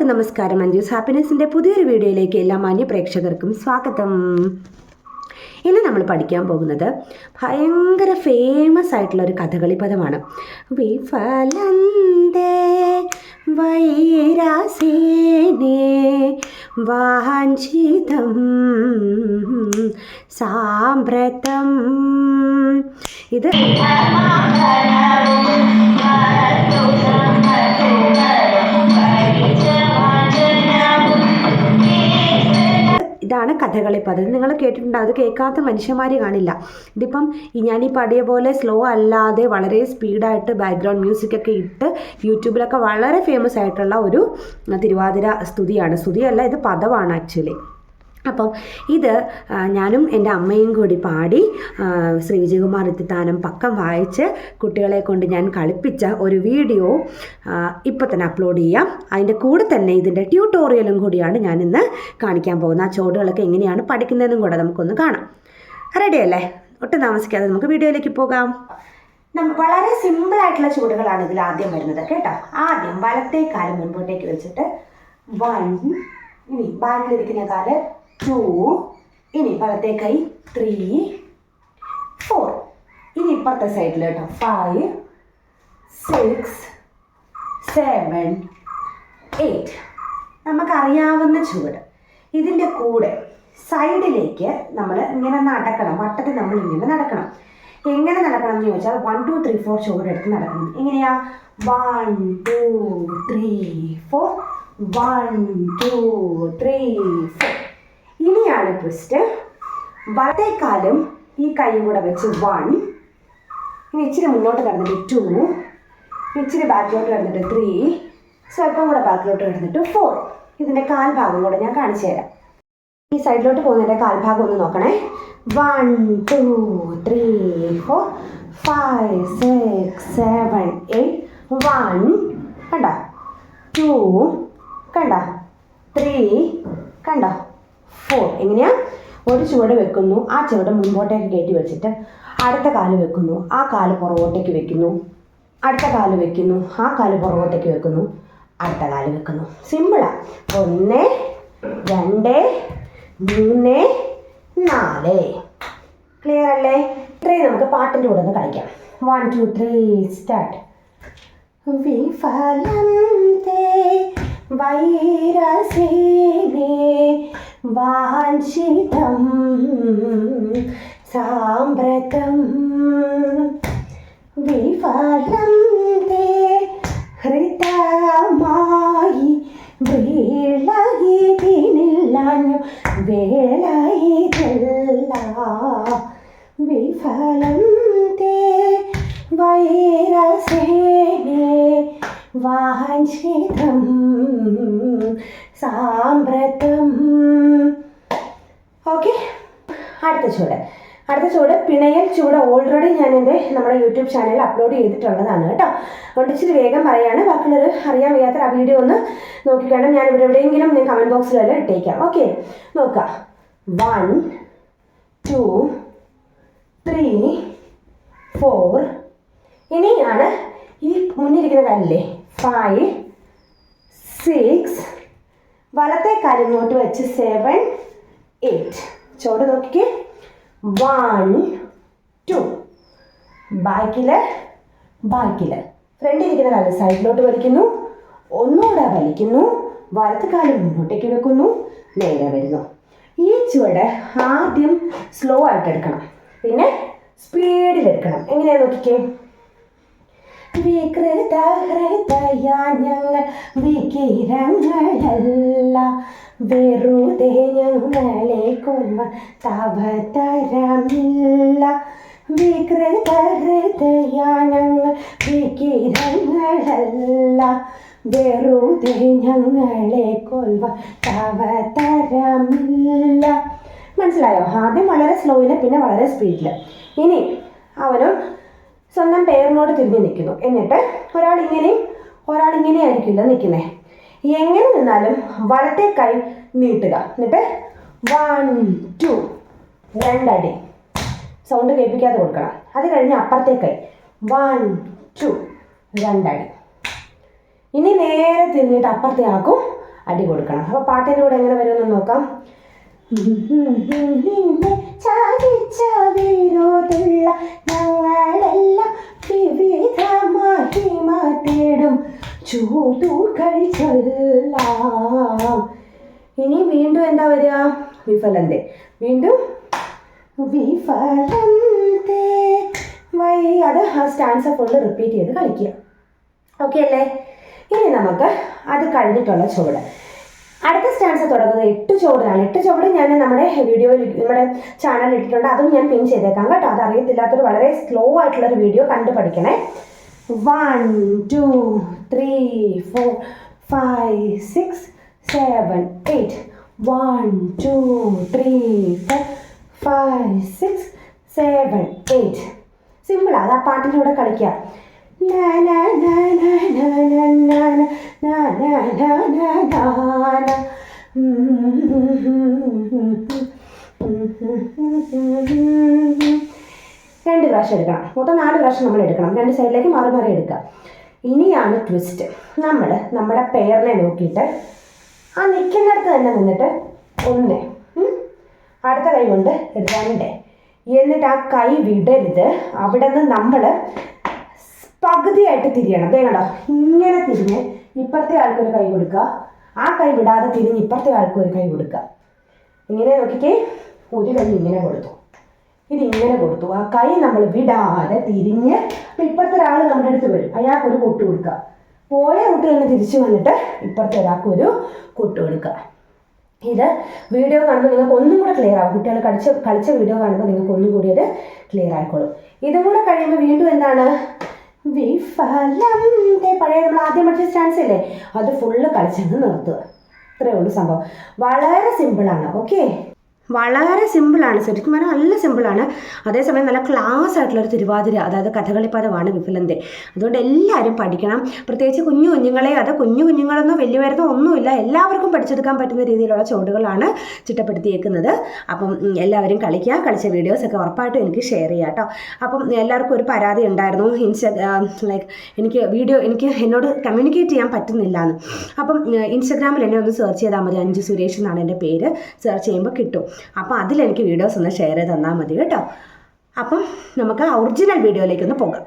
എല്ലാവർക്കും നമസ്കാരം. മഞ്ജൂസ് ഹാപ്പിനെസിന്റെ പുതിയൊരു വീഡിയോയിലേക്ക് എല്ലാ മാന്യ പ്രേക്ഷകർക്കും സ്വാഗതം. ഇന്ന് നമ്മൾ പഠിക്കാൻ പോകുന്നത് ഭയങ്കര ഫേമസ് ആയിട്ടുള്ള ഒരു കഥകളി പദമാണ്. വിഫലന്തേ വൈരാസേനേ വാഞ്ചിതം സാമ്പ്രതം. ഇത് ഇതാണ് കഥകളി. പദ്ധതി നിങ്ങൾ കേട്ടിട്ടുണ്ടാവും അത് കേൾക്കാത്ത മനുഷ്യന്മാർ കാണില്ല. ഇതിപ്പം ഞാൻ ഈ പടിയ പോലെ സ്ലോ അല്ലാതെ വളരെ സ്പീഡായിട്ട് ബാക്ക്ഗ്രൗണ്ട് മ്യൂസിക് ഒക്കെ ഇട്ട് യൂട്യൂബിലൊക്കെ വളരെ ഫേമസ് ആയിട്ടുള്ള ഒരു തിരുവാതിര സ്തുതിയാണ്. സ്തുതിയല്ല ഇത് പദമാണ് ആക്ച്വലി. അപ്പം ഇത് ഞാനും എന്റെ അമ്മയും കൂടി പാടി ശ്രീ വിജയകുമാർ ഇത്തിത്താനം പക്കം വായിച്ച് കുട്ടികളെ കൊണ്ട് ഞാൻ കളിപ്പിച്ച ഒരു വീഡിയോ ഇപ്പോൾ തന്നെ അപ്ലോഡ് ചെയ്യാം. അതിന്റെ കൂടെ തന്നെ ഇതിന്റെ ട്യൂട്ടോറിയലും കൂടിയാണ് ഞാൻ ഇന്ന് കാണിക്കാൻ പോകുന്നത്. ആ ചോടുകളൊക്കെ എങ്ങനെയാണ് പഠിക്കുന്നതെന്നും കൂടെ നമുക്കൊന്ന് കാണാം. റെഡി അല്ലേ? ഒട്ടും താമസിക്കാതെ നമുക്ക് വീഡിയോയിലേക്ക് പോകാം. വളരെ സിമ്പിൾ ആയിട്ടുള്ള ചൂടുകളാണ് ഇതിൽ ആദ്യം വരുന്നത് കേട്ടോ. ആദ്യം വലത്തേ കാൽ മുൻപോട്ടേക്ക് വെച്ചിട്ട് വൺ ഇനി ബാക്കിലിരിക്കുന്ന കാൽ ടു ഇനി വലത്തേ കൈ ത്രീ ഫോർ ഇനി ഇപ്പുറത്തെ സൈഡിൽ കേട്ടോ. ഫൈവ് സിക്സ് സെവൻ എയ്റ്റ് നമുക്കറിയാവുന്ന ചുവട്. ഇതിന്റെ കൂടെ സൈഡിലേക്ക് നമ്മൾ ഇങ്ങനെ നടക്കണം. വട്ടത്തിൽ നമ്മൾ ഇങ്ങനെ നടക്കണം. എങ്ങനെ നടക്കണം എന്ന് ചോദിച്ചാൽ വൺ ടു ത്രീ ഫോർ ചുവട് എടുത്ത് നടക്കണം. എങ്ങനെയാ? One two three four one two three four ഇനിയാണ് ട്വിസ്റ്റ് വലത്തേക്കാലും ഈ കൈയും കൂടെ വെച്ച് വൺ ഇനി ഇച്ചിരി മുന്നോട്ട് കിടന്നിട്ട് ടു ഇച്ചിരി ബാക്കിലോട്ട് കിടന്നിട്ട് ത്രീ സ്വല്പം കൂടെ ബാക്കിലോട്ട് കിടന്നിട്ട് ഫോർ ഇതിന്റെ കാൽഭാഗം കൂടെ ഞാൻ കാണിച്ചു തരാം. ഈ സൈഡിലോട്ട് പോകുന്നതിന്റെ കാൽഭാഗം ഒന്ന് നോക്കണേ. One two three four five six seven eight one കണ്ട? ടു കണ്ട? ത്രീ കണ്ട? ഫോർ എങ്ങനെയാ? ഒരു ചുവട് വെക്കുന്നു. ആ ചുവട് മുൻപോട്ടേക്ക് കയറ്റി വെച്ചിട്ട് അടുത്ത കാൽ വെക്കുന്നു. ആ കാൽ പുറകോട്ടേക്ക് വെക്കുന്നു. അടുത്ത കാൽ വെക്കുന്നു. ആ കാൽ പുറകോട്ടേക്ക് വെക്കുന്നു. അടുത്ത കാൽ വെക്കുന്നു. സിമ്പിളാ ഒന്ന് രണ്ട് മൂന്ന് നാല്. ക്ലിയർ അല്ലേ? ഇത്രയും നമുക്ക് പാട്ടിന്റെ കൂടെ ഒന്ന് കളിക്കാം. വൺ ടു ത്രീ സ്റ്റാർട്ട് വിഫലന്തേ വൈരസേനേ വാഞ്ചിതം സാമ്പ്രതം. വിഫലന്തേ ഹൃതമായി വേളയിതിനില്ലാഞ്ഞു വേളയിതല്ല. വിഫലം തേ വൈരസേനേ വാഞ്ചിതം സാമ്പ്രതം ഓക്കെ അടുത്ത ചൂട് അടുത്ത ചൂട് പിണയൽ ചൂട് ഓൾറെഡി ഞാൻ എന്റെ നമ്മുടെ യൂട്യൂബ് ചാനലിൽ അപ്ലോഡ് ചെയ്തിട്ടുള്ളതാണ് കേട്ടോ. അതുകൊണ്ട് ഇച്ചിരി വേഗം പറയാണ്. ബാക്കിയുള്ളത് അറിയാൻ വയ്യാത്ത ആ വീഡിയോ ഒന്ന് നോക്കിക്കണം. ഞാൻ ഇവിടെ എവിടെയെങ്കിലും ഞാൻ കമന്റ് ബോക്സിൽ വരെ ഇട്ടേക്കാം. ഓക്കെ നോക്കാം. വൺ ടു ത്രീ ഫോർ ഇനിയാണ് ഈ മുന്നിരിക്കുന്ന കല്ലില്ലേ ഫൈവ് സിക്സ് വലത്തെ കാലിങ്ങോട്ട് വെച്ച് സെവൻ എയ്റ്റ് ചോട് നോക്കിക്കേ. വൺ ടു ബാക്കിൽ ബാക്കിൽ ഫ്രണ്ടിൽ ഇരിക്കുന്ന കാൽ സൈഡിലോട്ട് വലിക്കുന്നു. ഒന്നുകൂടെ വലിക്കുന്നു. വലത്ത് കാൽ മുന്നോട്ടേക്ക് വെക്കുന്നു. നേരെ വരുന്നു. ഈ ചുവട് ആദ്യം സ്ലോ ആയിട്ട് എടുക്കണം. പിന്നെ സ്പീഡിൽ എടുക്കണം. എങ്ങനെയാ നോക്കിക്കേ? വികൃത ഹൃദയ ഞങ്ങൾ വികിരങ്ങളല്ല വെറുതെ ഞങ്ങളെ കൊല്ല തവ തരമില്ല വികൃത ഹൃദയ ഞങ്ങൾ വികിരങ്ങളല്ല വെറുതെ ഞങ്ങളെ കൊല്ല തവതരമില്ല. മനസ്സിലായോ? ആദ്യം വളരെ സ്ലോയിൽ പിന്നെ വളരെ സ്പീഡിൽ ഇനി അവനും സ്വന്തം പേരിനോട് തിരിഞ്ഞ് നിൽക്കുന്നു. എന്നിട്ട് ഒരാൾ ഇങ്ങനെയും ഒരാൾ ഇങ്ങനെയായിരിക്കില്ല നിൽക്കുന്നത് എങ്ങനെ നിന്നാലും വലത്തെ കൈ നീട്ടുക. എന്നിട്ട് വൺ ടു രണ്ടടി. സൗണ്ട് കേൾപ്പിക്കാതെ കൊടുക്കണം. അത് കഴിഞ്ഞ് അപ്പുറത്തെ കൈ. വൺ ടു രണ്ടടി. ഇനി നേരെ തിരിഞ്ഞിട്ട് അപ്പുറത്തെ ആക്കും അടി കൊടുക്കണം. അപ്പോൾ പാട്ടിന്റെ കൂടെ എങ്ങനെ വരുമെന്ന് നോക്കാം. ചാടി വിരോധുള്ള ചൂതുകൾ ഇനി വീണ്ടും എന്താ വരിക? വിഫലന്റെ. വീണ്ടും വിഫലം തേ വൈ ആ സ്റ്റാൻസ് ഫുള്ള് റിപ്പീറ്റ് ചെയ്ത് കളിക്കുക. ഓക്കെ അല്ലേ? ഇനി നമുക്ക് അത് കഴിഞ്ഞിട്ടുള്ള ചുവട്. അടുത്ത സ്റ്റാൻസ് തുടങ്ങുന്നത് എട്ട് ചുവടാണ് എട്ട് ചുവട് ഞാൻ നമ്മുടെ വീഡിയോയിൽ നമ്മുടെ ചാനലിൽ ഇട്ടിട്ടുണ്ട്. അതും ഞാൻ പിൻ ചെയ്തേക്കാം കേട്ടോ. അത് അറിയത്തില്ലാത്തൊരു വളരെ സ്ലോ ആയിട്ടുള്ളൊരു വീഡിയോ കണ്ടു പഠിക്കണേ one two three four five six seven eight one two three four five six seven eight സിമ്പിളാണ് അത് ആ പാട്ടിന്റെ കൂടെ കളിക്കുക രണ്ട് പ്രാവശ്യം എടുക്കണം മൊത്തം നാല് പ്രാവശ്യം നമ്മൾ എടുക്കണം രണ്ട് സൈഡിലേക്ക് മാറി മാറി എടുക്കുക ഇനിയാണ് ട്വിസ്റ്റ് നമ്മൾ നമ്മുടെ പേരിനെ നോക്കിയിട്ട് ആ നിൽക്കുന്നിടത്ത് തന്നെ നിന്നിട്ട് ഒന്ന് അടുത്ത കൈ കൊണ്ട് രണ്ട്. എന്നിട്ട് ആ കൈ വിടരുത്. അവിടെ നിന്ന് നമ്മൾ പകുതിയായിട്ട് തിരിയണം. കണ്ടോ? ഇങ്ങനെ തിരിഞ്ഞ് ഇപ്പുറത്തെ ആൾക്കൊരു കൈ കൊടുക്കുക. ആ കൈ വിടാതെ തിരിഞ്ഞ് ഇപ്പുറത്തെ ആൾക്കൊരു കൈ കൊടുക്കുക. ഇങ്ങനെ നോക്കിക്കേ. ഒരു കൈ ഇങ്ങനെ കൊടുത്തു. ഇത് ഇങ്ങനെ കൊടുത്തു. ആ കൈ നമ്മൾ വിടാതെ തിരിഞ്ഞ് അപ്പം ഇപ്പുറത്തെ ഒരാൾ നമ്മുടെ അടുത്ത് വരും. അയാൾക്ക് ഒരു കൊട്ട് കൊടുക്കുക. പോയ കുട്ടി തന്നെ തിരിച്ചു വന്നിട്ട് ഇപ്പുറത്തെ ഒരാൾക്ക് ഒരു കൊട്ട് കൊടുക്കുക. ഇത് വീഡിയോ കാണുമ്പോൾ നിങ്ങൾക്ക് ഒന്നും കൂടെ ക്ലിയർ ആവും. കുട്ടികൾ കളിച്ച കളിച്ച വീഡിയോ കാണുമ്പോൾ നിങ്ങൾക്ക് ഒന്നും കൂടി അത് ക്ലിയർ ആയിക്കോളും. ഇതും കൂടെ കഴിയുമ്പോൾ വീണ്ടും എന്താണ്? വിഫലം. പഴയ നമ്മൾ ആദ്യം പഠിച്ച സ്റ്റാൻസ് ഇല്ലേ? അത് ഫുള്ള് കളിച്ചങ്ങ് നിർത്തുക. ഇത്രയേ ഉള്ളൂ സംഭവം. വളരെ സിമ്പിളാണ് ഓക്കെ വളരെ സിമ്പിളാണ് ശരിക്കും പറഞ്ഞാൽ നല്ല സിമ്പിളാണ് അതേസമയം നല്ല ക്ലാസ് ആയിട്ടുള്ളൊരു തിരുവാതിര അതായത് കഥകളിപ്പദമാണ് വിഫലന്റെ അതുകൊണ്ട് എല്ലാവരും പഠിക്കണം. പ്രത്യേകിച്ച് കുഞ്ഞു കുഞ്ഞുങ്ങളെ അത് കുഞ്ഞു കുഞ്ഞുങ്ങളെന്നോ വലിയവരെന്നോ ഒന്നുമില്ല. എല്ലാവർക്കും പഠിച്ചെടുക്കാൻ പറ്റുന്ന രീതിയിലുള്ള ചുവടുകളാണ് ചിട്ടപ്പെടുത്തിയേക്കുന്നത്. അപ്പം എല്ലാവരും കളിക്കുക കളിച്ച വീഡിയോസൊക്കെ ഉറപ്പായിട്ടും എനിക്ക് ഷെയർ ചെയ്യാം കേട്ടോ അപ്പം എല്ലാവർക്കും ഒരു പരാതി ഉണ്ടായിരുന്നു. ഇൻസ്റ്റാ ലൈക്ക് എനിക്ക് വീഡിയോ എനിക്ക് എന്നോട് കമ്മ്യൂണിക്കേറ്റ് ചെയ്യാൻ പറ്റുന്നില്ല എന്ന്. അപ്പം ഇൻസ്റ്റാഗ്രാമിൽ എന്നെ ഒന്ന് സെർച്ച് ചെയ്താൽ മതി. അഞ്ചു സുരേഷ് എന്നാണ് എന്റെ പേര്. സെർച്ച് ചെയ്യുമ്പോൾ കിട്ടും. അപ്പം അതിലെനിക്ക് വീഡിയോസ് ഒന്ന് ഷെയർ ചെയ്ത് തന്നാൽ മതി കേട്ടോ. അപ്പം നമുക്ക് ഒറിജിനൽ വീഡിയോയിലേക്ക് ഒന്ന് പോകാം.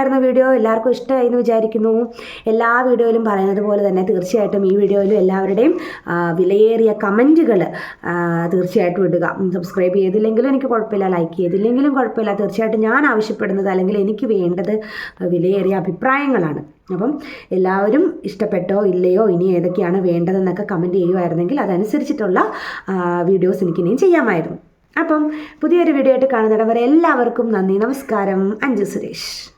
അപ്പോൾ വീഡിയോ എല്ലാവർക്കും ഇഷ്ടമായി എന്ന് വിചാരിക്കുന്നു. എല്ലാ വീഡിയോയിലും പറയുന്നത് പോലെ തന്നെ തീർച്ചയായിട്ടും ഈ വീഡിയോയിലും എല്ലാവരുടെയും വിലയേറിയ കമന്റുകൾ തീർച്ചയായിട്ടും ഇടുക. സബ്സ്ക്രൈബ് ചെയ്തില്ലെങ്കിലും എനിക്ക് കുഴപ്പമില്ല ലൈക്ക് ചെയ്തില്ലെങ്കിലും കുഴപ്പമില്ല. തീർച്ചയായിട്ടും ഞാൻ ആവശ്യപ്പെടുന്നത് അല്ലെങ്കിൽ എനിക്ക് വേണ്ടത് വിലയേറിയ അഭിപ്രായങ്ങളാണ്. അപ്പം എല്ലാവരും ഇഷ്ടപ്പെട്ടോ ഇല്ലയോ ഇനി ഏതൊക്കെയാണ് വേണ്ടതെന്നൊക്കെ കമന്റ് ചെയ്യുമായിരുന്നെങ്കിൽ അതനുസരിച്ചിട്ടുള്ള വീഡിയോസ് എനിക്ക് ഇനിയും ചെയ്യാമായിരുന്നു. അപ്പം പുതിയൊരു വീഡിയോ ആയിട്ട് കാണുന്നിടം എല്ലാവർക്കും നന്ദി നമസ്കാരം. അഞ്ജു സുരേഷ്.